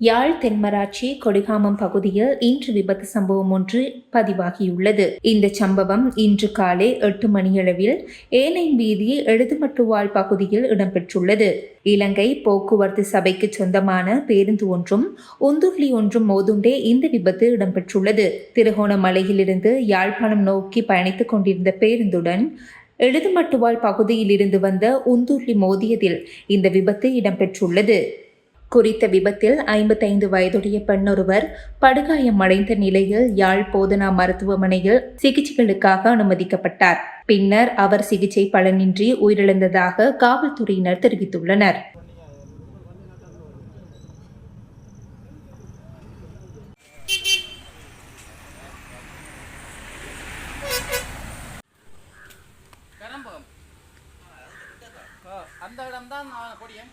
யாழ் தென்மராட்சி கொடிகாமம் பகுதியில் இன்று விபத்து சம்பவம் ஒன்று பதிவாகியுள்ளது. இந்த சம்பவம் இன்று காலை எட்டு மணியளவில் ஏனைன் வீதி எழுதுமட்டுவாழ் பகுதியில் இடம்பெற்றுள்ளது. இலங்கை போக்குவரத்து சபைக்கு சொந்தமான பேருந்து ஒன்றும் உந்துர்லி ஒன்றும் மோதுண்டே இந்த விபத்து இடம்பெற்றுள்ளது. திருகோணமலையிலிருந்து யாழ்ப்பாணம் நோக்கி பயணித்துக் கொண்டிருந்த பேருந்துடன் எழுதுமட்டுவாழ் பகுதியில் இருந்து வந்த உந்துர்லி மோதியதில் இந்த விபத்து இடம்பெற்றுள்ளது. குறித்த விபத்தில் ஐம்பத்தைந்து வயதுடைய பெண்ணொருவர் படுகாயமடைந்த நிலையில் யாழ் போதனா மருத்துவமனையில் சிகிச்சைகளுக்காக அனுமதிக்கப்பட்டார். பின்னர் அவர் சிகிச்சை பலனின்றி உயிரிழந்ததாக காவல்துறையினர் தெரிவித்துள்ளனர். அந்த இடம் தான் கொடியம்